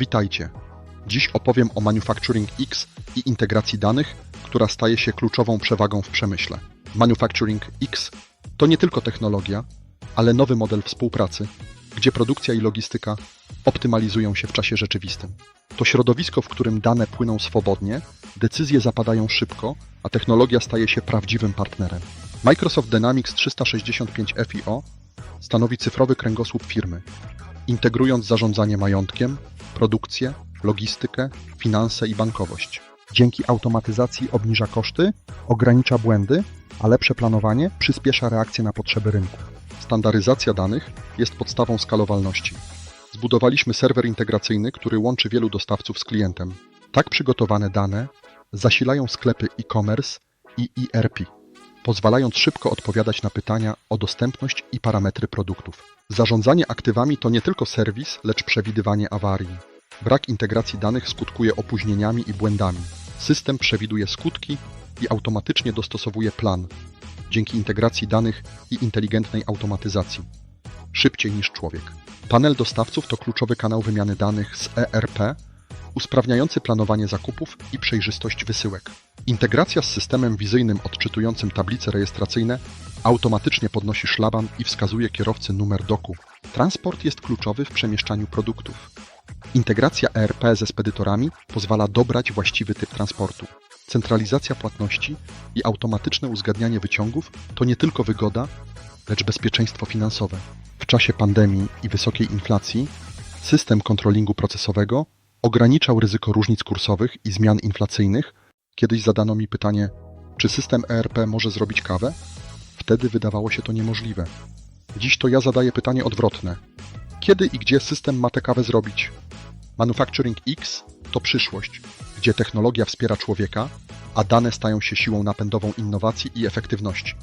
Witajcie. Dziś opowiem o Manufacturing X i integracji danych, która staje się kluczową przewagą w przemyśle. Manufacturing X to nie tylko technologia, ale nowy model współpracy, gdzie produkcja i logistyka optymalizują się w czasie rzeczywistym. To środowisko, w którym dane płyną swobodnie, decyzje zapadają szybko, a technologia staje się prawdziwym partnerem. Microsoft Dynamics 365 FIO stanowi cyfrowy kręgosłup firmy, integrując zarządzanie majątkiem, produkcję, logistykę, finanse i bankowość. Dzięki automatyzacji obniża koszty, ogranicza błędy, a lepsze planowanie przyspiesza reakcję na potrzeby rynku. Standaryzacja danych jest podstawą skalowalności. Zbudowaliśmy serwer integracyjny, który łączy wielu dostawców z klientem. Tak przygotowane dane zasilają sklepy e-commerce i ERP, pozwalając szybko odpowiadać na pytania o dostępność i parametry produktów. Zarządzanie aktywami to nie tylko serwis, lecz przewidywanie awarii. Brak integracji danych skutkuje opóźnieniami i błędami. System przewiduje skutki i automatycznie dostosowuje plan dzięki integracji danych i inteligentnej automatyzacji. Szybciej niż człowiek. Panel dostawców to kluczowy kanał wymiany danych z ERP, usprawniający planowanie zakupów i przejrzystość wysyłek. Integracja z systemem wizyjnym odczytującym tablice rejestracyjne automatycznie podnosi szlaban i wskazuje kierowcy numer doku. Transport jest kluczowy w przemieszczaniu produktów. Integracja ERP ze spedytorami pozwala dobrać właściwy typ transportu. Centralizacja płatności i automatyczne uzgadnianie wyciągów to nie tylko wygoda, lecz bezpieczeństwo finansowe. W czasie pandemii i wysokiej inflacji system kontrolingu procesowego ograniczał ryzyko różnic kursowych i zmian inflacyjnych. Kiedyś zadano mi pytanie, czy system ERP może zrobić kawę? Wtedy wydawało się to niemożliwe. Dziś to ja zadaję pytanie odwrotne. Kiedy i gdzie system ma tę kawę zrobić? Manufacturing X to przyszłość, gdzie technologia wspiera człowieka, a dane stają się siłą napędową innowacji i efektywności.